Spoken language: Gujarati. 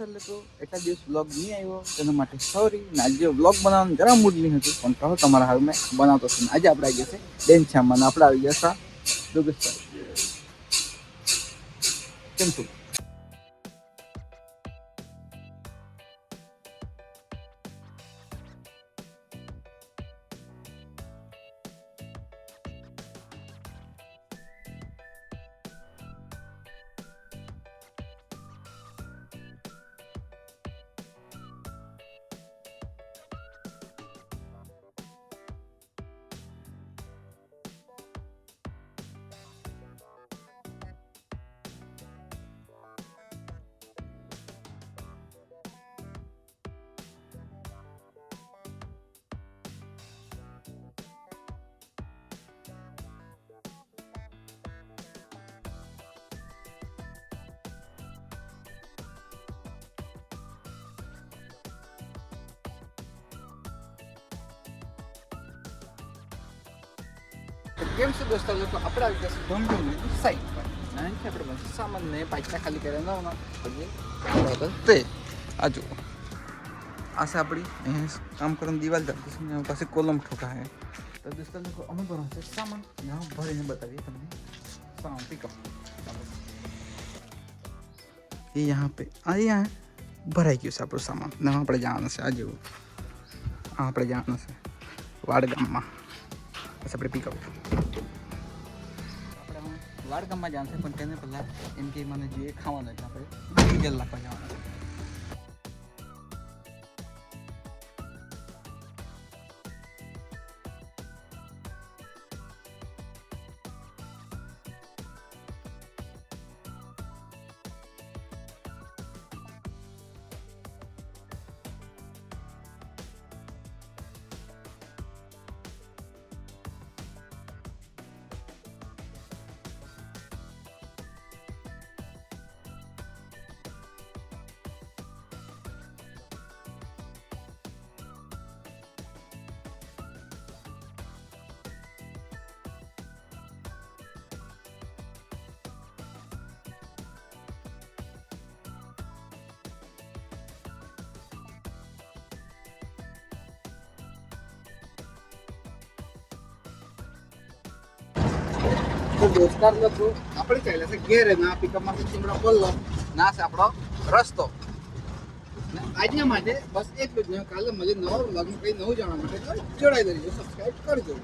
દોસ્તો લોકો એટલા દિવસ વ્લોગ નહીં આવ્યો, તેના માટે સોરી આજે વ્લોગ બનાવવાનું જરા મૂડ નહીં હતું, પણ કહો તમારા હાલ મેં બનાવતો છું. આજે આપણે આવી છે ડેન શ્યામમાં આપણે આવી ગયા હતા દુગસ્તા કેમ છું? કેમ છે દોસ્તો લોકો આપણે આવી ગયા ધોમધૂમ લીધી સાઈડ પર કારણ કે આપણે બસ સામાનને બાઇકના ખાલી કરીને જવાના પછી તે આ જુઓ આ છે આપણી અહીં કામ કરવાની દિવાલ ચાલતી છે એના પાસે કોલમ ઠોકા છે તો દોસ્તો લોકો અમે ભરવાનું છે સામાન અને હું ભરીને બતાવીએ તમને સામાન પિકઅપ એ યહાં પે આ યહાં ભરાઈ ગયું છે આપણું સામાન ને આપણે જવાનું છે આ જેવું આપણે જવાનું છે વાડગામમાં બસ આપણે પિકઅપ આપણે વાડ જાણશે પણ તેને પહેલાં એમ કે મને જે ખાવાનું છે આપણે ડીઝલ નાખવા જવાનું છે. દોસ્તાર લોકો આપણે ચાલ્યા છે ઘેરે ના પિકઅપમાં સીમડો બોલલો ના છે આપણો રસ્તો. આજના માટે બસ એટલું જ. કાલે મજે નવા વ્લોગમાં કંઈ નવું જાણવા માટે જોડાઈ દેજો સબસ્ક્રાઈબ કરજો.